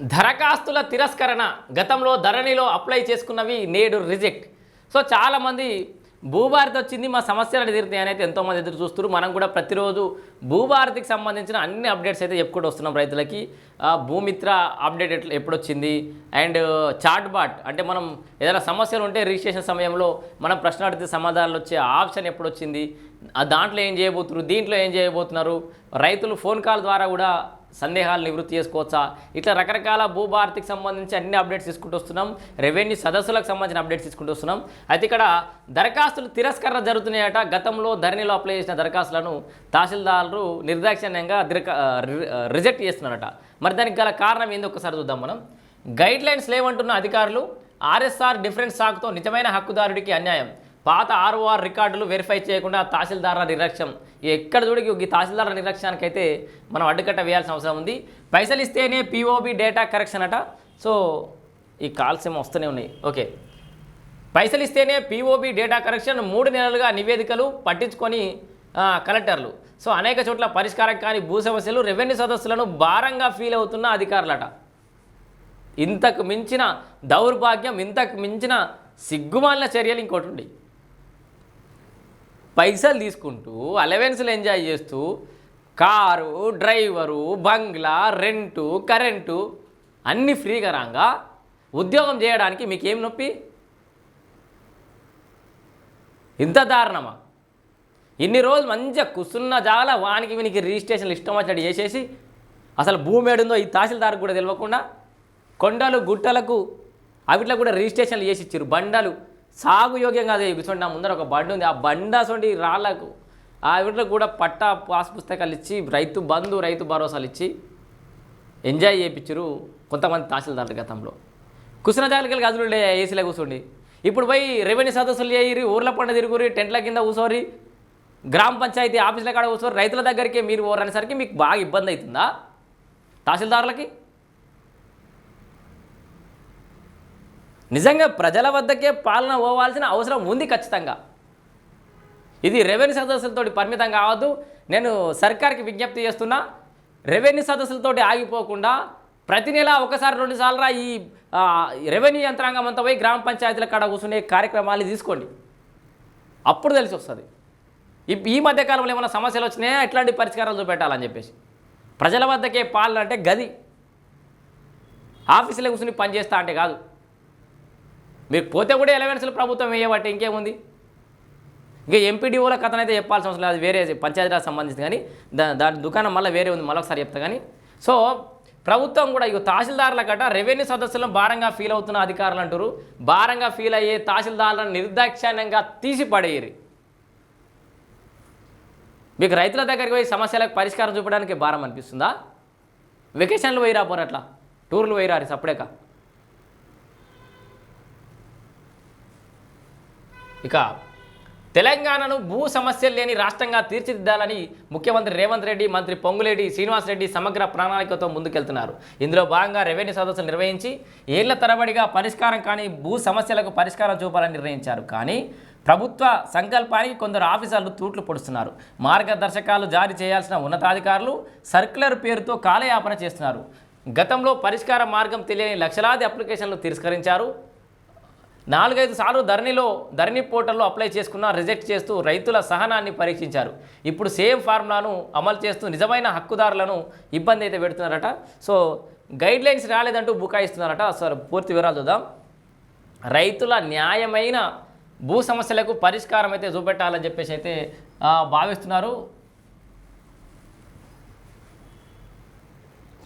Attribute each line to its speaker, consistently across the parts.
Speaker 1: దరఖాస్తుల తిరస్కరణ గతంలో ధరణిలో అప్లై చేసుకున్నవి నేడు రిజెక్ట్. సో చాలామంది భూభారతి వచ్చింది మా సమస్యలు తీరుతాయని అయితే ఎంతోమంది ఎదురు చూస్తున్నారు. మనం కూడా ప్రతిరోజు భూభారతికి సంబంధించిన అన్ని అప్డేట్స్ అయితే చెప్పుకుంటూ వస్తున్నాం రైతులకి. భూమిత్ర అప్డేట్ ఎట్లా ఎప్పుడొచ్చింది? అండ్ చాట్ బాట్ అంటే మనం ఏదైనా సమస్యలు ఉంటే రిజిస్ట్రేషన్ సమయంలో మనం ప్రశ్న అడిగితే సమాధానాలు వచ్చే ఆప్షన్ ఎప్పుడొచ్చింది? దాంట్లో ఏం చేయబోతున్నారు? దీంట్లో ఏం చేయబోతున్నారు? రైతులు ఫోన్ కాల్ ద్వారా కూడా సందేహాలు నివృత్తి చేసుకోవచ్చా? ఇట్లా రకరకాల భూభారతికి సంబంధించి అన్ని అప్డేట్స్ తీసుకుంటూ వస్తున్నాం. రెవెన్యూ సదస్సులకు సంబంధించిన అప్డేట్స్ తీసుకుంటూ వస్తున్నాం. అయితే ఇక్కడ దరఖాస్తులు తిరస్కరణ జరుగుతున్నాయట. గతంలో ధరణిలో అప్లై చేసిన దరఖాస్తులను తహసీల్దారులు నిర్దాక్షిణ్యంగా రి- రిజెక్ట్ చేస్తున్నారట. మరి దానికి గల కారణం ఏందో ఒకసారి చూద్దాం మనం. గైడ్ లైన్స్ లేవంటున్న అధికారులు ఆర్ఎస్ఆర్ డిఫరెన్స్ సాగుతో నిజమైన హక్కుదారుడికి అన్యాయం. పాత ఆర్ఓఆర్ రికార్డులు వెరిఫై చేయకుండా తహసీల్దారుల నిర్లక్ష్యం. ఎక్కడ చూడకి ఈ తహసీల్దారుల నిర్లక్ష్యానికైతే అయితే మనం అడ్డుకట్ట వేయాల్సిన అవసరం ఉంది. పైసలు ఇస్తేనే పీఓబి డేటా కరెక్షన్ అట. సో ఈ కాల్స్ ఏమో వస్తూనే ఉన్నాయి. ఓకే పైసలు ఇస్తేనే పీఓబి డేటా కరెక్షన్ మూడు నెలలుగా నివేదికలు పట్టించుకొని కలెక్టర్లు సో అనేక చోట్ల పరిష్కారం కాని భూ సమస్యలు రెవెన్యూ సదస్సులను భారంగా ఫీల్ అవుతున్న అధికారులట. ఇంతకు మించిన దౌర్భాగ్యం ఇంతకు మించిన సిగ్గుమాలిన చర్యలు ఇంకోటి ఉంది పైసలు తీసుకుంటూ అలవెన్స్లు ఎంజాయ్ చేస్తూ కారు డ్రైవరు బంగ్లా రెంటు కరెంటు అన్నీ ఫ్రీగా రాగా ఉద్యోగం చేయడానికి మీకేం నొప్పి? ఇంత దారుణమా? ఇన్ని రోజులు మంచిగా కుసున్న జాల వానికి వీనికి రిజిస్ట్రేషన్లు ఇష్టం వచ్చాడు చేసేసి అసలు భూమి ఏడుందో ఈ తహసీల్దార్కి కూడా తెలియకుండా కొండలు గుట్టలకు అవిట్లో కూడా రిజిస్ట్రేషన్లు చేసి ఇచ్చారు బండలు. సాగు యోగ్యం కాదు. కూర్చోండి నా ముందర ఒక బండి ఉంది. ఆ బండ సొంటి రాళ్ళకు ఆ వీటిలో కూడా పట్టా పాస్ పుస్తకాలు ఇచ్చి రైతు బంధు రైతు భరోసాలు ఇచ్చి ఎంజాయ్ చేయించరు కొంతమంది తహసీల్దారులు గతంలో. కుసిన జాలికలు గదులు ఏసీలో కూర్చోండి. ఇప్పుడు పోయి రెవెన్యూ సదస్సులు చేయరు ఊర్ల పంట తిరుగురి టెంట్ల కింద కూర్చోరి గ్రామ పంచాయతీ ఆఫీసుల కాడ కూర్చోరు రైతుల దగ్గరికి మీరు ఓరనేసరికి మీకు బాగా ఇబ్బంది అవుతుందా తహసీల్దారులకి? నిజంగా ప్రజల వద్దకే పాలన పోవాల్సిన అవసరం ఉంది ఖచ్చితంగా. ఇది రెవెన్యూ సదస్సులతో పరిమితం కావద్దు. నేను సర్కార్కి విజ్ఞప్తి చేస్తున్నా రెవెన్యూ సదస్సులతో ఆగిపోకుండా ప్రతి నెల ఒకసారి రెండు సార్లు ఈ రెవెన్యూ యంత్రాంగం అంతా పోయి గ్రామ పంచాయతీల కాడ కూర్చునే కార్యక్రమాలు తీసుకోండి. అప్పుడు తెలిసి వస్తుంది. ఇప్- ఈ మధ్యకాలంలో ఏమైనా సమస్యలు వచ్చినాయా? ఎట్లాంటి పరిష్కారాలు చూపెట్టాలని చెప్పేసి. ప్రజల వద్దకే పాలన అంటే గది. ఆఫీసులో కూర్చుని పని చేస్తా అంటే కాదు. మీరు పోతే కూడా ఎలవెన్స్లు ప్రభుత్వం వేయబట్టి ఇంకేముంది? ఇంకా ఎంపీడీఓల కథనైతే అయితే చెప్పాల్సిన అవసరం లేదు. అది వేరే పంచాయతీరాజ్ సంబంధించింది కానీ దా దాని దుకాణం మళ్ళీ వేరే ఉంది. మళ్ళీ ఒకసారి చెప్తా కానీ. సో ప్రభుత్వం కూడా ఇక తహసీల్దారుల గట రెవెన్యూ సదస్సులను భారంగా ఫీల్ అవుతున్న అధికారులు అంటారు భారంగా ఫీల్ అయ్యే తహసీల్దారులను నిర్దాక్షిణ్యంగా తీసి పడేయరు మీకు రైతుల దగ్గరికి పోయి సమస్యలకు పరిష్కారం చూపడానికి భారం అనిపిస్తుందా? వెకేషన్లు పోయిరా పోరట్లా? టూర్లు పోయిరారు సప్పుడేకా? ఇక తెలంగాణను భూ సమస్యలు లేని రాష్ట్రంగా తీర్చిదిద్దాలని ముఖ్యమంత్రి రేవంత్ రెడ్డి మంత్రి పొంగులేటి శ్రీనివాసరెడ్డి సమగ్ర ప్రణాళికతో ముందుకెళ్తున్నారు. ఇందులో భాగంగా రెవెన్యూ సదస్సులు నిర్వహించి ఏళ్ళ తరబడిగా పరిష్కారం కాని భూ సమస్యలకు పరిష్కారం చూపాలని నిర్ణయించారు. కానీ ప్రభుత్వ సంకల్పానికి కొందరు ఆఫీసర్లు తూట్లు పొడుస్తున్నారు. మార్గదర్శకాలు జారీ చేయాల్సిన ఉన్నతాధికారులు సర్క్యులర్ పేరుతో కాలయాపన చేస్తున్నారు. గతంలో పరిష్కార మార్గం తెలియని లక్షలాది అప్లికేషన్లు తిరస్కరించారు. నాలుగైదు సార్లు ధరణిలో ధరణి పోర్టల్లో అప్లై చేసుకున్నా రిజెక్ట్ చేస్తూ రైతుల సహనాన్ని పరీక్షించారు. ఇప్పుడు సేమ్ ఫార్ములాను అమలు చేస్తూ నిజమైన హక్కుదారులను ఇబ్బంది అయితే పెడుతున్నారట. సో గైడ్ లైన్స్ రాలేదంటూ బుకాయిస్తున్నారట. సార్ పూర్తి వివరాలు చూద్దాం. రైతుల న్యాయమైన భూ సమస్యలకు పరిష్కారం అయితే చూపెట్టాలని చెప్పేసి అయితే భావిస్తున్నారు.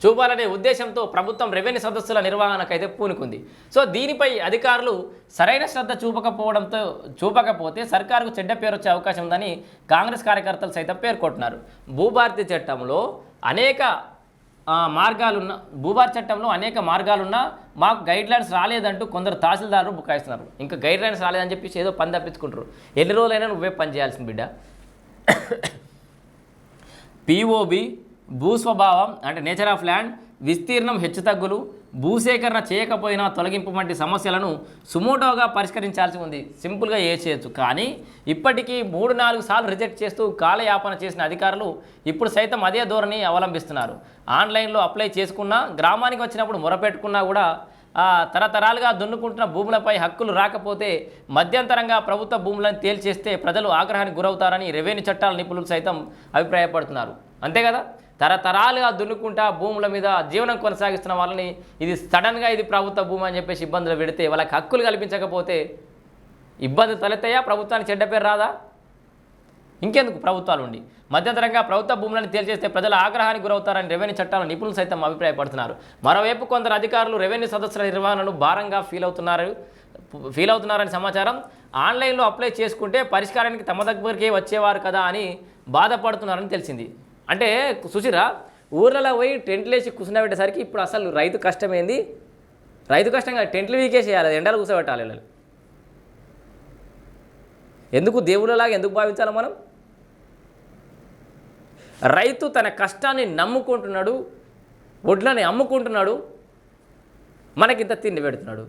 Speaker 1: చూపాలనే ఉద్దేశంతో ప్రభుత్వం రెవెన్యూ సదస్సుల నిర్వహణకైతే పూనుకుంది. సో దీనిపై అధికారులు సరైన శ్రద్ధ చూపకపోవడంతో చూపకపోతే సర్కారుకు చెడ్డ పేరు వచ్చే అవకాశం ఉందని కాంగ్రెస్ కార్యకర్తలు సైతం పేర్కొంటున్నారు. భూభారతి చట్టంలో అనేక మార్గాలున్న భూభారతి చట్టంలో అనేక మార్గాలున్నా మాకు గైడ్ లైన్స్ రాలేదంటూ కొందరు తహసీల్దారులు బుకాయిస్తున్నారు. ఇంకా గైడ్ లైన్స్ రాలేదని చెప్పేసి ఏదో పని తప్పించుకుంటారు. ఎన్ని రోజులైనా నువ్వే పని చేయాల్సిన బిడ్డ. పిఓబి భూస్వభావం అంటే నేచర్ ఆఫ్ ల్యాండ్ విస్తీర్ణం హెచ్చుతగ్గులు భూసేకరణ చేయకపోయినా తొలగింపు వంటి సమస్యలను సుమోటోగా పరిష్కరించాల్సి ఉంది. సింపుల్గా ఏ చేయొచ్చు కానీ ఇప్పటికీ మూడు నాలుగు సార్లు రిజెక్ట్ చేస్తూ కాలయాపన చేసిన అధికారులు ఇప్పుడు సైతం అదే ధోరణి అవలంబిస్తున్నారు. ఆన్లైన్లో అప్లై చేసుకున్నా గ్రామానికి వచ్చినప్పుడు మొరపెట్టుకున్నా కూడా తరతరాలుగా దున్నుకుంటున్న భూములపై హక్కులు రాకపోతే మధ్యంతరంగా ప్రభుత్వ భూములను తేల్చేస్తే ప్రజలు ఆగ్రహానికి గురవుతారని రెవెన్యూ చట్టాల నిపుణులు సైతం అభిప్రాయపడుతున్నారు. అంతే కదా? తరతరాలుగా దున్నుకుంటా భూముల మీద జీవనం కొనసాగిస్తున్న వాళ్ళని ఇది సడన్గా ఇది ప్రభుత్వ భూమి అని చెప్పేసి ఇబ్బందులు పెడితే వాళ్ళకి హక్కులు కల్పించకపోతే ఇబ్బంది తలెత్తాయా? ప్రభుత్వానికి చెడ్డ పేరు రాదా? ఇంకెందుకు ప్రభుత్వాలు ఉండి? మధ్యంతరంగా ప్రభుత్వ భూములను తేల్చేస్తే ప్రజల ఆగ్రహానికి గురవుతారని రెవెన్యూ చట్టాల నిపుణులు సైతం అభిప్రాయపడుతున్నారు. మరోవైపు కొందరు అధికారులు రెవెన్యూ సదస్సుల నిర్వహణను భారంగా ఫీల్ అవుతున్నారు. ఫీల్ అవుతున్నారని సమాచారం. ఆన్లైన్లో అప్లై చేసుకుంటే పరిష్కారానికి తమ దగ్గరికే వచ్చేవారు కదా అని బాధపడుతున్నారని తెలిసింది. అంటే సుశీరా ఊర్లలో పోయి టెంట్లు వేసి కూర్చున్నబెట్టేసరికి ఇప్పుడు అసలు రైతు కష్టమేంది? రైతు కష్టంగా టెంట్లు వీకేసేయాలి ఎండలు కూర్చోబెట్టాలి వీళ్ళని. ఎందుకు దేవుళ్ళలాగా ఎందుకు భావించాలి మనం? రైతు తన కష్టాన్ని నమ్ముకుంటున్నాడు వడ్లని అమ్ముకుంటున్నాడు మనకింత తిండి పెడుతున్నాడు.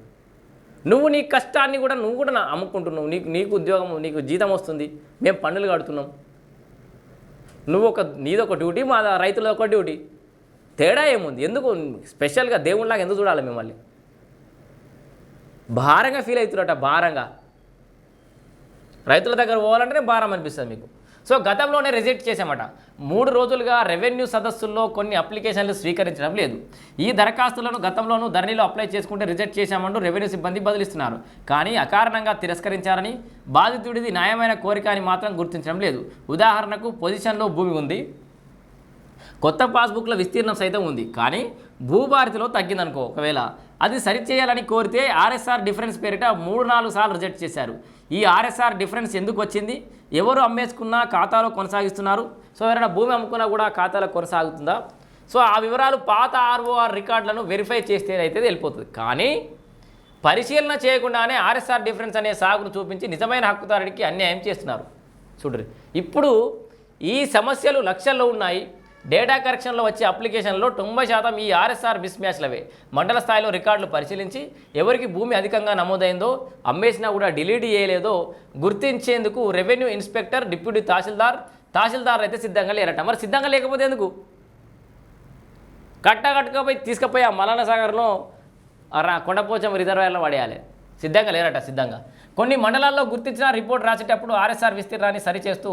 Speaker 1: నువ్వు నీ కష్టాన్ని కూడా నువ్వు కూడా అమ్ముకుంటున్నావు. నీకు నీకు ఉద్యోగం నీకు జీతం వస్తుంది. మేము పన్నులు కడుతున్నాం. నువ్వు ఒక నీదొక డ్యూటీ మా రైతుల ఒక డ్యూటీ. తేడా ఏముంది? ఎందుకు స్పెషల్గా దేవుళ్ళగా ఎందుకు చూడాలి మిమ్మల్ని? భారంగా ఫీల్ అవుతున్నట భారంగా. రైతుల దగ్గర పోవాలంటేనే భారం అనిపిస్తుంది మీకు. సో గతంలోనే రిజెక్ట్ చేశామట. మూడు రోజులుగా రెవెన్యూ సదస్సుల్లో కొన్ని అప్లికేషన్లు స్వీకరించడం లేదు. ఈ దరఖాస్తులను గతంలోనూ ధరణిలో అప్లై చేసుకుంటే రిజెక్ట్ చేశామంటూ రెవెన్యూ సిబ్బంది బదిలిస్తున్నారు. కానీ అకారణంగా తిరస్కరించారని బాధితుడిది న్యాయమైన కోరిక అని మాత్రం గుర్తించడం లేదు. ఉదాహరణకు పొజిషన్లో భూమి ఉంది. కొత్త పాస్బుక్ల విస్తీర్ణం సైతం ఉంది. కానీ భూభారతిలో తగ్గిందనుకో. ఒకవేళ అది సరిచేయాలని కోరితే ఆర్ఎస్ఆర్ డిఫరెన్స్ పేరిట మూడు నాలుగు సార్లు రిజెక్ట్ చేశారు. ఈ ఆర్ఎస్ఆర్ డిఫరెన్స్ ఎందుకు వచ్చింది? ఎవరు అమ్మేసుకున్నా ఖాతాలో కొనసాగిస్తున్నారు? సో ఎవరైనా భూమి అమ్ముకున్నా కూడా ఖాతాలో కొనసాగుతుందా? సో ఆ వివరాలు పాత ఆర్ఓఆర్ రికార్డులను వెరిఫై చేస్తే అయితే వెళ్ళిపోతుంది కానీ పరిశీలన చేయకుండానే ఆర్ఎస్ఆర్ డిఫరెన్స్ అనే సాగును చూపించి నిజమైన హక్కుదారుడికి అన్యాయం చేస్తున్నారు. చూడరు. ఇప్పుడు ఈ సమస్యలు లక్షల్లో ఉన్నాయి. డేటా కరెక్షన్లో వచ్చే అప్లికేషన్లో తొంభై శాతం ఈ ఆర్ఎస్ఆర్ మిస్ మ్యాచ్లవే మండల స్థాయిలో రికార్డులు పరిశీలించి ఎవరికి భూమి అధికంగా నమోదైందో అమ్మేసినా కూడా డిలీట్ చేయలేదో గుర్తించేందుకు రెవెన్యూ ఇన్స్పెక్టర్ డిప్యూటీ తహసీల్దార్ తహసీల్దార్ అయితే సిద్ధంగా లేరట. మరి సిద్ధంగా లేకపోతే ఎందుకు? కట్టకట్టుకపోయి తీసుకుపోయి ఆ మలానా సాగర్లో కొండపోచం రిజర్వాయర్లో పడేయాలి. సిద్ధంగా లేరట సిద్ధంగా. కొన్ని మండలాల్లో గుర్తించిన రిపోర్ట్ రాసేటప్పుడు ఆర్ఎస్ఆర్ విస్తీర్ణాన్ని సరిచేస్తూ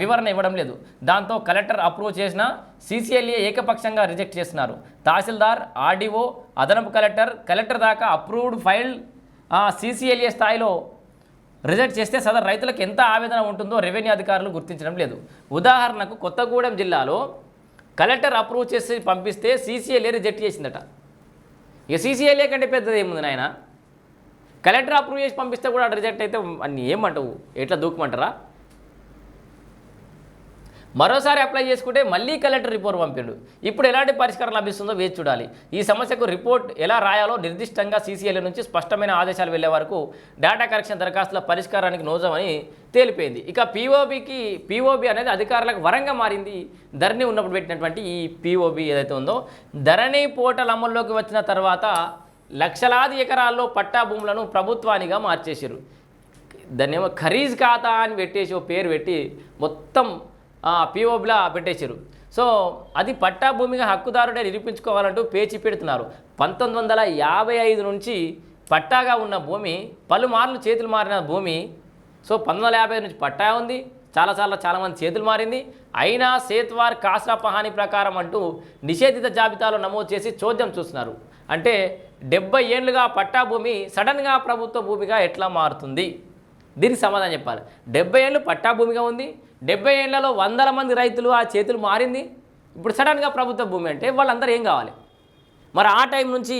Speaker 1: వివరణ ఇవ్వడం లేదు. దాంతో కలెక్టర్ అప్రూవ్ చేసిన సీసీఎల్ఏ ఏకపక్షంగా రిజెక్ట్ చేస్తున్నారు. తహసీల్దార్ ఆర్డీఓ అదనపు కలెక్టర్ కలెక్టర్ దాకా అప్రూవ్డ్ ఫైల్ సీసీఎల్ఏ స్థాయిలో రిజెక్ట్ చేస్తే సదరు రైతులకు ఎంత ఆవేదన ఉంటుందో రెవెన్యూ అధికారులు గుర్తించడం లేదు. ఉదాహరణకు కొత్తగూడెం జిల్లాలో కలెక్టర్ అప్రూవ్ చేసి పంపిస్తే సీసీఎల్ఏ రిజెక్ట్ చేసిందట. ఇక సీసీఎల్ఏ కంటే పెద్దది ఏముంది నాయన? కలెక్టర్ అప్రూవ్ చేసి పంపిస్తే కూడా రిజెక్ట్ అయితే అన్ని ఏమంటావు? ఎట్లా దూకమంటారా? మరోసారి అప్లై చేసుకుంటే మళ్ళీ కలెక్టర్ రిపోర్ట్ పంపిండు. ఇప్పుడు ఎలాంటి పరిష్కారం లభిస్తుందో వేచి చూడాలి. ఈ సమస్యకు రిపోర్ట్ ఎలా రాయాలో నిర్దిష్టంగా సీసీఎల్ నుంచి స్పష్టమైన ఆదేశాలు వెళ్ళే వరకు డేటా కరెక్షన్ దరఖాస్తుల పరిష్కారానికి నోజమని తేలిపోయింది. ఇక పీఓబికి పీఓబి అనేది అధికారులకు వరంగా మారింది. ధరణి ఉన్నప్పుడు పెట్టినటువంటి ఈ పీఓబి ఏదైతే ఉందో ధరణి పోర్టల్ అమల్లోకి వచ్చిన తర్వాత లక్షలాది ఎకరాల్లో పట్టా భూములను ప్రభుత్వానిగా మార్చేసారు దాన్ని ఏమో ఖరీజ్ ఖాతా అని పెట్టేసి ఓ పేరు పెట్టి మొత్తం పిఓబిలా పెట్టేశారు సో అది పట్టా భూమిగా హక్కుదారుడే నిరూపించుకోవాలంటూ పేచి పెడుతున్నారు. పంతొమ్మిది వందల యాభై ఐదు నుంచి పట్టాగా ఉన్న భూమి పలుమార్లు చేతులు మారిన భూమి సో పంతొమ్మిది వందల యాభై నుంచి పట్టా ఉంది. చాలాసార్లు చాలామంది చేతులు మారింది. అయినా సేత్వార్ కాస్రా పహాని ప్రకారం అంటూ నిషేధిత జాబితాలో నమోదు చేసి చోద్యం చూస్తున్నారు. అంటే డెబ్బై ఏళ్ళుగా పట్టా భూమి సడన్గా ప్రభుత్వ భూమిగా ఎట్లా మారుతుంది? దీనికి సమాధానం చెప్పాలి. డెబ్బై ఏళ్ళు పట్టా భూమిగా ఉంది డెబ్బై ఏళ్ళలో వందల మంది రైతులు ఆ చేతులు మారింది. ఇప్పుడు సడన్గా ప్రభుత్వ భూమి అంటే వాళ్ళందరూ ఏం కావాలి? మరి ఆ టైం నుంచి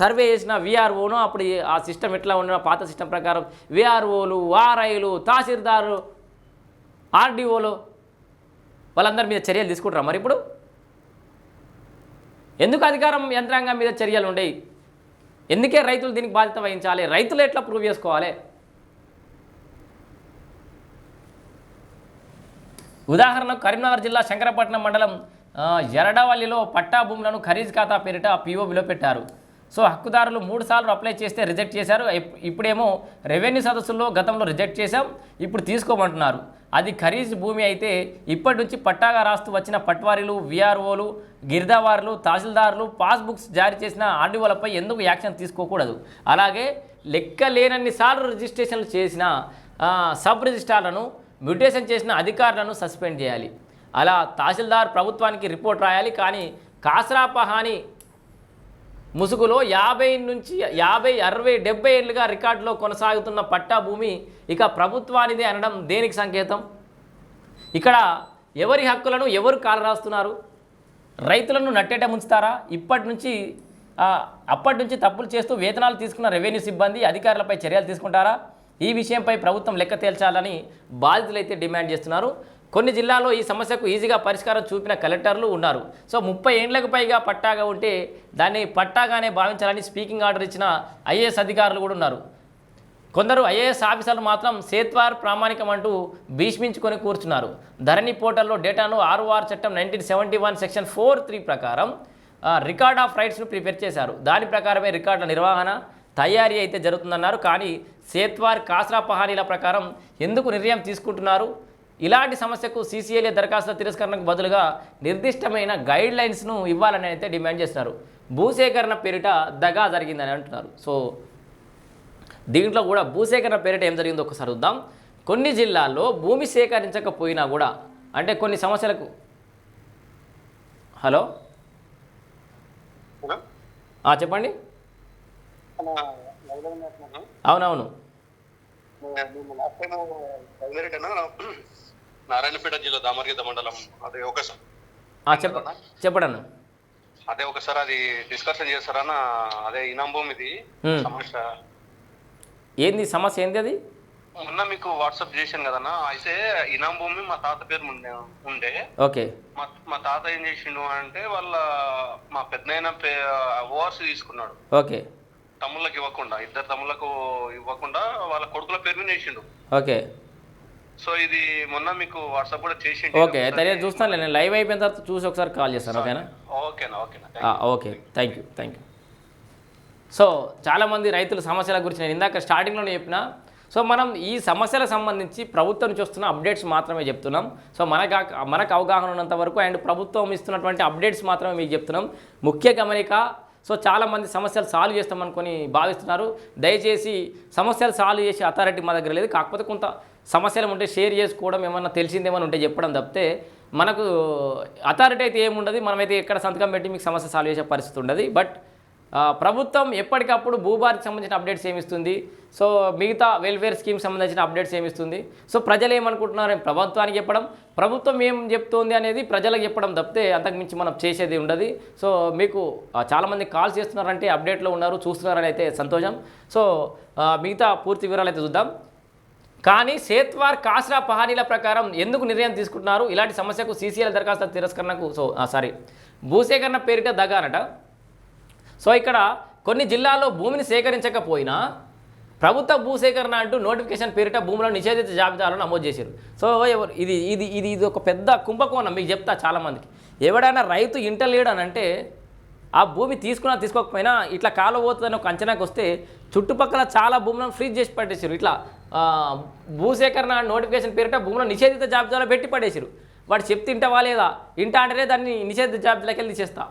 Speaker 1: సర్వే చేసిన విఆర్ఓను అప్పుడు ఆ సిస్టమ్ ఎట్లా ఉన్న పాత సిస్టమ్ ప్రకారం విఆర్ఓలు ఆర్ఐలు తహసీల్దారు ఆర్డీఓలు వాళ్ళందరి మీద చర్యలు తీసుకుంటారా మరి ఇప్పుడు? ఎందుకు అధికారం యంత్రాంగం మీద చర్యలు ఉండేవి? ఎందుకే రైతులు దీనికి బాధ్యత వహించాలి? రైతులు ఎట్లా ప్రూవ్ చేసుకోవాలి? ఉదాహరణకు కరీంనగర్ జిల్లా శంకరపట్నం మండలం ఎరడవల్లిలో పట్టా భూములను ఖరీజ్ ఖాతా పేరిట పీఓబిలో పెట్టారు. సో హక్కుదారులు మూడు సార్లు అప్లై చేస్తే రిజెక్ట్ చేశారు. ఇప్పుడేమో రెవెన్యూ సదస్సుల్లో గతంలో రిజెక్ట్ చేశాం ఇప్పుడు తీసుకోమంటున్నారు. అది ఖరీజ్ భూమి అయితే ఇప్పటి నుంచి పట్టాగా రాస్తూ వచ్చిన పట్వారీలు విఆర్ఓలు గిరిదావారులు తహసీల్దారులు పాస్బుక్స్ జారీ చేసిన ఆర్డీఓలపై ఎందుకు యాక్షన్ తీసుకోకూడదు? అలాగే లెక్క లేనన్ని సార్లు రిజిస్ట్రేషన్లు చేసిన సబ్ రిజిస్ట్రార్లను మ్యూటేషన్ చేసిన అధికారులను సస్పెండ్ చేయాలి. అలా తహసీల్దార్ ప్రభుత్వానికి రిపోర్ట్ రాయాలి కానీ కాసరాపహాని ముసుగులో యాభై నుంచి యాభై అరవై డెబ్బై ఏళ్ళుగా రికార్డులో కొనసాగుతున్న పట్టా భూమి ఇక ప్రభుత్వానిదే అనడం దేనికి సంకేతం? ఇక్కడ ఎవరి హక్కులను ఎవరు కాలరాస్తున్నారు? రైతులను నట్టేట ముంచుతారా? ఇప్పటి నుంచి అప్పటి నుంచి తప్పులు చేస్తూ వేతనాలు తీసుకున్న రెవెన్యూ సిబ్బంది అధికారులపై చర్యలు తీసుకుంటారా? ఈ విషయంపై ప్రభుత్వం లెక్క తేల్చాలని బాధితులైతే డిమాండ్ చేస్తున్నారు. కొన్ని జిల్లాల్లో ఈ సమస్యకు ఈజీగా పరిష్కారం చూపిన కలెక్టర్లు ఉన్నారు. సో ముప్పై ఏండ్లకు పైగా పట్టాగా ఉంటే దాన్ని పట్టాగానే భావించాలని స్పీకింగ్ ఆర్డర్ ఇచ్చిన ఐఏఎస్ అధికారులు కూడా ఉన్నారు. కొందరు ఐఏఎస్ ఆఫీసర్లు మాత్రం సేత్వార్ ప్రామాణికం అంటూ భీష్మించుకొని కూర్చున్నారు. ధరణి పోర్టల్లో డేటాను ఆర్ఓఆర్ చట్టం nineteen seventy one section four three ప్రకారం రికార్డ్ ఆఫ్ రైట్స్ను ప్రిపేర్ చేశారు. దాని ప్రకారమే రికార్డుల నిర్వహణ తయారీ అయితే జరుగుతుందన్నారు. కానీ సేత్వార్ కాస్రా పహానీల ప్రకారం ఎందుకు నిర్ణయం తీసుకుంటున్నారు? ఇలాంటి సమస్యకు సీసీఎల్ఏ దరఖాస్తుల తిరస్కరణకు బదులుగా నిర్దిష్టమైన గైడ్ లైన్స్ను ఇవ్వాలని అయితే డిమాండ్ చేస్తున్నారు. భూసేకరణ పేరిట దగా జరిగిందని అంటున్నారు. సో దీంట్లో కూడా భూసేకరణ పేరిట ఏం జరిగిందో ఒకసారి చూద్దాం. కొన్ని జిల్లాల్లో భూమి సేకరించకపోయినా కూడా అంటే కొన్ని సమస్యలకు హలో? చెప్పండి. అవునవును.
Speaker 2: నారాయణపేట జిల్లా దామర్గీత మండలం. అదే ఒకసారి.
Speaker 1: ఆ, చెప్ప
Speaker 2: అదే ఒకసారి అది డిస్కషన్ చేస్తారన్న అదే ఇనాం భూమి ఇది.
Speaker 1: Hmm.
Speaker 2: సమస్య.
Speaker 1: ఏంది సమస్య ఏంది అది?
Speaker 2: మొన్న మీకు వాట్సాప్ చేశాను కదన్నా. అయితే ఇనాం భూమి మా తాత పేరు ఉండే ఉండే.
Speaker 1: ఓకే.
Speaker 2: మా మా తాత ఏం చేసిండు అంటే వాళ్ళ మా పెద్దనైన ఓఆర్సీ తీసుకున్నాడు.
Speaker 1: ఓకే.
Speaker 2: తమ్ముళ్ళకి ఇవ్వకుండా ఇద్దరు తమ్ముళ్ళకు ఇవ్వకుండా వాళ్ళ కొడుకుల పేరు మీద వేసిండు.
Speaker 1: ఓకే.
Speaker 2: సో ఇది మొన్న మీకు వాట్సాప్ కూడా చేసి
Speaker 1: ఓకే అయితే నేను చూస్తాను నేను లైవ్ అయిపోయిన తర్వాత చూసి ఒకసారి కాల్ చేస్తాను ఓకేనా?
Speaker 2: ఓకేనా ఓకేనా.
Speaker 1: Okay. Thank you thank you so చాలామంది రైతుల సమస్యల గురించి నేను ఇందాక స్టార్టింగ్లోనే చెప్పిన. సో మనం ఈ సమస్యలకు సంబంధించి ప్రభుత్వం నుంచి వస్తున్న అప్డేట్స్ మాత్రమే చెప్తున్నాం. సో మనకు మనకు అవగాహన ఉన్నంత వరకు అండ్ ప్రభుత్వం ఇస్తున్నటువంటి అప్డేట్స్ మాత్రమే మీకు చెప్తున్నాం. ముఖ్య గమనిక సో చాలామంది సమస్యలు సాల్వ్ చేస్తామనుకొని భావిస్తున్నారు. దయచేసి సమస్యలు సాల్వ్ చేసే అథారిటీ మా దగ్గర లేదు. కాకపోతే కొంత సమస్యలు ఉంటే షేర్ చేసుకోవడం ఏమన్నా ఏమైనా ఉంటే చెప్పడం తప్పితే మనకు అథారిటీ అయితే ఏముండదు మనమైతే ఎక్కడ సంతకం పెట్టి మీకు సమస్య సాల్వ్ చేసే పరిస్థితి ఉండదు. బట్ ప్రభుత్వం ఎప్పటికప్పుడు భూభారికి సంబంధించిన అప్డేట్స్ ఏమిస్తుంది? సో మిగతా వెల్ఫేర్ స్కీమ్ సంబంధించిన అప్డేట్స్ ఏమిస్తుంది? సో ప్రజలు ఏమనుకుంటున్నారు ప్రభుత్వానికి చెప్పడం ప్రభుత్వం ఏం చెప్తోంది అనేది ప్రజలకు చెప్పడం తప్పితే అంతకుమించి మనం చేసేది ఉండదు. సో మీకు చాలామంది కాల్ చేస్తున్నారంటే అప్డేట్లో ఉన్నారు చూస్తున్నారని అయితే సంతోషం. సో మిగతా పూర్తి వివరాలు అయితే చూద్దాం. కానీ సేత్వార్ కాస్రా పహానీల ప్రకారం ఎందుకు నిర్ణయం తీసుకుంటున్నారు? ఇలాంటి సమస్యకు సీసీఎల్ దరఖాస్తు తిరస్కరణకు సో సారీ భూసేకరణ పేరిట దగానట. సో ఇక్కడ కొన్ని జిల్లాల్లో భూమిని సేకరించకపోయినా ప్రభుత్వ భూసేకరణ అంటూ నోటిఫికేషన్ పేరిట భూములను నిషేధిత జాబితాలో నమోదు చేశారు. సో ఎవరు ఇది ఇది ఇది ఇది ఒక పెద్ద కుంభకోణం మీకు చెప్తా చాలామందికి. ఎవడైనా రైతు ఇంట లేడనంటే ఆ భూమి తీసుకున్నా తీసుకోకపోయినా ఇట్లా కాలువ పోతుందని ఒక అంచనాకు వస్తే చుట్టుపక్కల చాలా భూములను ఫ్రీజ్ చేసి పట్టేసారు ఇట్లా భూసేకరణ నోటిఫికేషన్ పేరిట భూములను నిషేధిత జాబితాలో పెట్టి పడేసారు. వాడు చెప్తే ఇంటవా లేదా? ఇంట అంటేనే దాన్ని నిషేధిత జాబితాలోకి వెళ్ళి చేస్తా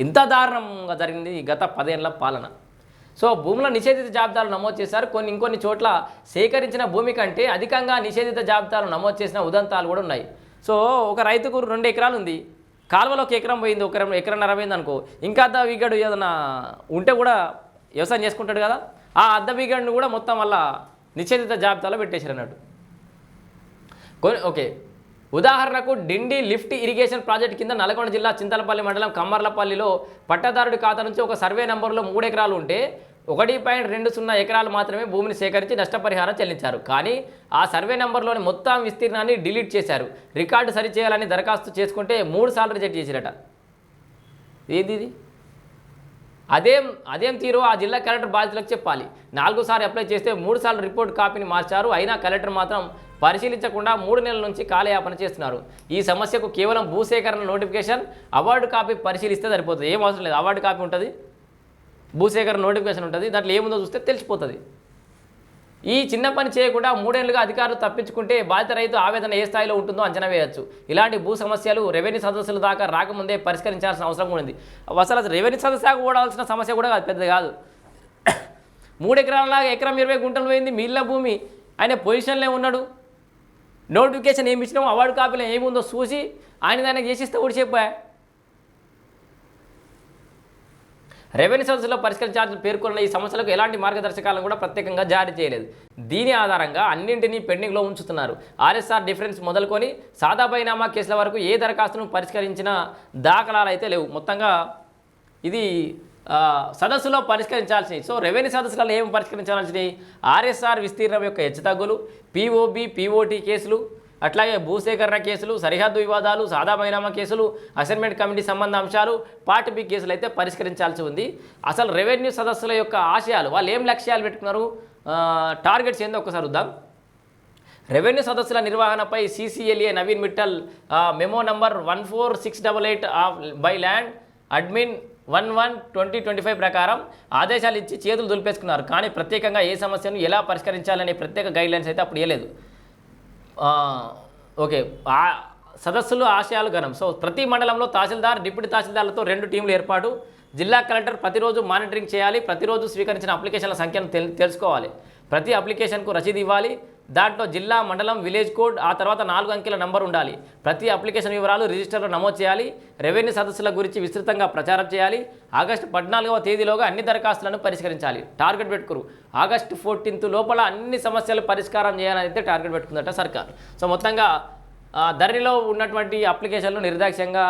Speaker 1: ఇంత దారుణంగా జరిగింది గత పదేళ్ళ పాలన. సో భూముల నిషేధిత జాబితాలు నమోదు చేశారు. కొన్ని ఇంకొన్ని చోట్ల సేకరించిన భూమి కంటే అధికంగా నిషేధిత జాబితాలు నమోదు చేసిన ఉదంతాలు కూడా ఉన్నాయి. సో ఒక రైతుకు రెండు ఎకరాలు ఉంది. కాలువలో ఒక ఎకరం పోయింది ఒక ఎకరం ఎకరం పోయింది అనుకో. ఇంకా అద్ద వీగడు ఏదైనా ఉంటే కూడా వ్యవసాయం చేసుకుంటాడు కదా? ఆ అద్ద వీగడిని కూడా మొత్తం వల్ల నిషేధిత జాబితాలో పెట్టేశారు అన్నట్టు కొన్ని ఓకే. ఉదాహరణకు డిండి లిఫ్ట్ ఇరిగేషన్ ప్రాజెక్ట్ కింద నల్గొండ జిల్లా చింతలపల్లి మండలం కమ్మర్లపల్లిలో పట్టదారుడి ఖాతా నుంచి ఒక సర్వే నెంబర్లో మూడు ఎకరాలు ఉంటే ఒకటి పాయింట్ రెండు సున్నా ఎకరాలు మాత్రమే భూమిని సేకరించి నష్టపరిహారం చెల్లించారు. కానీ ఆ సర్వే నెంబర్లోని మొత్తం విస్తీర్ణాన్ని డిలీట్ చేశారు. రికార్డు సరిచేయాలని దరఖాస్తు చేసుకుంటే మూడు సార్లు రిజెక్ట్ చేసిరట ఏది ఇది? అదేం అదేం తీరు? ఆ జిల్లా కలెక్టర్ బాధ్యతలకు చెప్పాలి. నాలుగు సార్లు అప్లై చేస్తే మూడు సార్లు రిపోర్ట్ కాపీని మార్చారు. అయినా కలెక్టర్ మాత్రం పరిశీలించకుండా మూడు నెలల నుంచి కాలయాపన చేస్తున్నారు. ఈ సమస్యకు కేవలం భూసేకరణ నోటిఫికేషన్ అవార్డు కాపీ పరిశీలిస్తే సరిపోతుంది. ఏం అవసరం లేదు. అవార్డు కాపీ ఉంటుంది భూసేకరణ నోటిఫికేషన్ ఉంటుంది. దాంట్లో ఏముందో చూస్తే తెలిసిపోతుంది. ఈ చిన్న పని చేయకుండా మూడేళ్ళుగా అధికారులు తప్పించుకుంటే బాధిత రైతు ఆవేదన ఏ స్థాయిలో ఉంటుందో అంచనా వేయవచ్చు. ఇలాంటి భూ సమస్యలు రెవెన్యూ సదస్సుల దాకా రాకముందే పరిష్కరించాల్సిన అవసరం కూడా ఉంది అసలు రెవెన్యూ సదస్సు ఓడాల్సిన సమస్య కూడా పెద్ద కాదు. మూడు ఎకరాలలాగా ఎకరం ఇరవై గుంటలు పోయింది మిగిలిన భూమి. ఆయన పొజిషన్లో ఉన్నాడు. నోటిఫికేషన్ ఏమి ఇచ్చినాం అవార్డు కాపీలో ఏముందో చూసి ఆయన దానికి చేసిస్తే కూడా చెప్పా రెవెన్యూ సదస్సులో పరిష్కరించాల్సిన పేర్కొన్న ఈ సమస్యలకు ఎలాంటి మార్గదర్శకాలను కూడా ప్రత్యేకంగా జారీ చేయలేదు. దీని ఆధారంగా అన్నింటినీ పెండింగ్లో ఉంచుతున్నారు. ఆర్ఎస్ఆర్ డిఫరెన్స్ మొదలుకొని సాదా బైనామా కేసుల వరకు ఏ దరఖాస్తును పరిష్కరించిన దాఖలాలు అయితే లేవు. మొత్తంగా ఇది సదస్సులో పరిష్కరించాల్సినవి. సో రెవెన్యూ సదస్సులలో ఏమి పరిష్కరించాల్సినవి ఆర్ఎస్ఆర్ విస్తీర్ణం యొక్క హెచ్చుతగ్గులు పీఓబి పీఓటీ కేసులు అట్లాగే భూసేకరణ కేసులు సరిహద్దు వివాదాలు సాదా బైనామా కేసులు అసైన్మెంట్ కమిటీ సంబంధ అంశాలు పార్ట్ బి కేసులు అయితే పరిష్కరించాల్సి ఉంది. అసలు రెవెన్యూ సదస్సుల యొక్క ఆశయాలు వాళ్ళు ఏం లక్ష్యాలు పెట్టుకున్నారు? టార్గెట్స్ ఏందో ఒకసారి వద్దాం రెవెన్యూ సదస్సుల నిర్వహణపై CCLA Naveen Mittal memo number one four six double eight of by land admin one one twenty twenty five ప్రకారం ఆదేశాలు ఇచ్చి చేతులు దులిపేసుకున్నారు. కానీ ప్రత్యేకంగా ఏ సమస్యను ఎలా పరిష్కరించాలనే ప్రత్యేక గైడ్లైన్స్ అయితే అప్పుడు ఇవ్వలేదు. ఓకే. ఆ సదస్సులు ఆశయాలు ఘనం. సో ప్రతి మండలంలో తహసీల్దార్ డిప్యూటీ తహసీల్దార్లతో రెండు టీంలు ఏర్పాటు. జిల్లా కలెక్టర్ ప్రతిరోజు మానిటరింగ్ చేయాలి. ప్రతిరోజు స్వీకరించిన అప్లికేషన్ల సంఖ్యను తెల్ తెలుసుకోవాలి. ప్రతి అప్లికేషన్కు రసీదు ఇవ్వాలి. దాంట్లో జిల్లా మండలం విలేజ్ కోడ్ ఆ తర్వాత నాలుగు అంకెల నంబర్ ఉండాలి. ప్రతి అప్లికేషన్ వివరాలు రిజిస్టర్లో నమోదు చేయాలి. రెవెన్యూ సదస్సుల గురించి విస్తృతంగా ప్రచారం చేయాలి. ఆగస్టు పద్నాలుగవ తేదీలోగా అన్ని దరఖాస్తులను పరిష్కరించాలి. టార్గెట్ పెట్టుకురు. ఆగస్టు ఫోర్టీన్త్ లోపల అన్ని సమస్యలు పరిష్కారం చేయాలని అయితే టార్గెట్ పెట్టుకుందట సర్కార్. సో మొత్తంగా ధరలో ధరణిలో ఉన్నటువంటి అప్లికేషన్లు నిర్దాక్ష్యంగా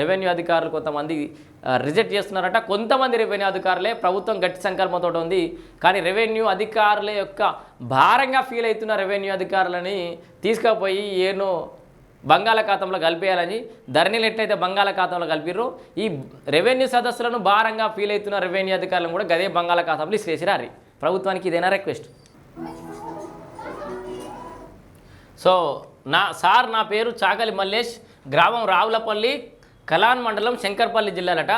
Speaker 1: రెవెన్యూ అధికారులు కొంతమంది రిజెక్ట్ చేస్తున్నారట. కొంతమంది రెవెన్యూ అధికారులే ప్రభుత్వం గట్టి సంకల్పంతో ఉంది. కానీ రెవెన్యూ అధికారుల యొక్క భారంగా ఫీల్ అవుతున్న రెవెన్యూ అధికారులని తీసుకుపోయి ఏనో బంగాళాఖాతంలో కలిపేయాలని ధరణిలు ఎట్లయితే బంగాళాఖాతంలో కలిపిర్రో. ఈ రెవెన్యూ సదస్సులను భారంగా ఫీల్ అవుతున్న రెవెన్యూ అధికారులను కూడా గదే బంగాళాఖాతంలో ఇసిరేసిరారి ప్రభుత్వానికి ఇదేనా రిక్వెస్ట్? సో నా సార్ నా పేరు చాకలి మల్లేష్ గ్రామం రావులపల్లి కలాన్ మండలం శంకర్పల్లి జిల్లాలట.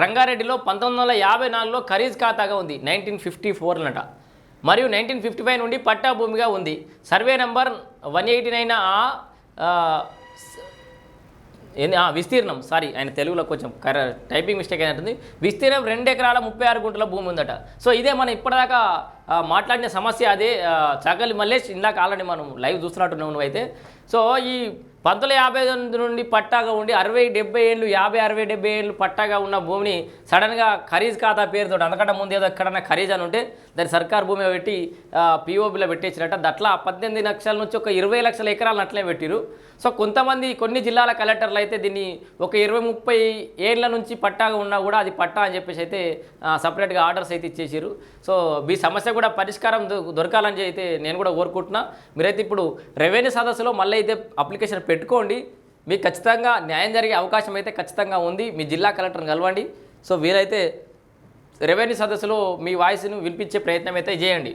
Speaker 1: రంగారెడ్డిలో పంతొమ్మిది వందల యాభై నాలుగులో ఖరీజ్ ఖాతాగా ఉంది నైన్టీన్ ఫిఫ్టీ ఫోర్లట. మరియు నైన్టీన్ ఫిఫ్టీ ఫైవ్ నుండి పట్టా భూమిగా ఉంది. Survey number one eighty nine ఆ, విస్తీర్ణం. సారీ ఆయన తెలుగులో కొంచెం కర టైపింగ్ మిస్టేక్ అయినట్టుంది. విస్తీర్ణం రెండు ఎకరాల ముప్పై ఆరు గుంటల భూమి ఉందట. సో ఇదే మనం ఇప్పటిదాకా మాట్లాడిన సమస్య అదే చగలి చాకలి మల్లేష్ ఇందాక ఆల్రెడీ మనం లైవ్ చూస్తున్నట్టున్నావు నువ్వైతే. సో ఈ పంతొమ్మిది యాభై తొమ్మిది నుండి పట్టాగా ఉండి అరవై డెబ్బై ఏళ్ళు యాభై అరవై డెబ్బై ఏళ్ళు పట్టాగా ఉన్న భూమిని సడన్గా ఖరీజ్ ఖాతా పేరుతో అంతకంటే ముందు ఏదో ఎక్కడన్నా ఖరీజ్ అని ఉంటే దాన్ని సర్కార్ భూమి పెట్టి పిఓబిలో పెట్టేసినట్ట దట్లా పద్దెనిమిది లక్షల నుంచి ఒక ఇరవై లక్షల ఎకరాలను అట్లే పెట్టిరు. సో కొంతమంది కొన్ని జిల్లాల కలెక్టర్లు అయితే దీన్ని ఒక ఇరవై ముప్పై ఏళ్ళ నుంచి పట్టాగా ఉన్నా కూడా అది పట్టా అని చెప్పేసి అయితే సపరేట్గా ఆర్డర్స్ అయితే ఇచ్చేసారు. సో మీ సమస్య కూడా పరిష్కారం దొ- దొరకాలని అయితే నేను కూడా కోరుకుంటున్నా. మీరైతే ఇప్పుడు రెవెన్యూ సదస్సులో మళ్ళీ అయితే అప్లికేషన్ పెట్టుకోండి. మీకు ఖచ్చితంగా న్యాయం జరిగే అవకాశం అయితే ఖచ్చితంగా ఉంది. మీ జిల్లా కలెక్టర్ని కలవండి. సో వీరైతే రెవెన్యూ సదస్సులో మీ వాయిస్ను వినిపించే ప్రయత్నం అయితే చేయండి.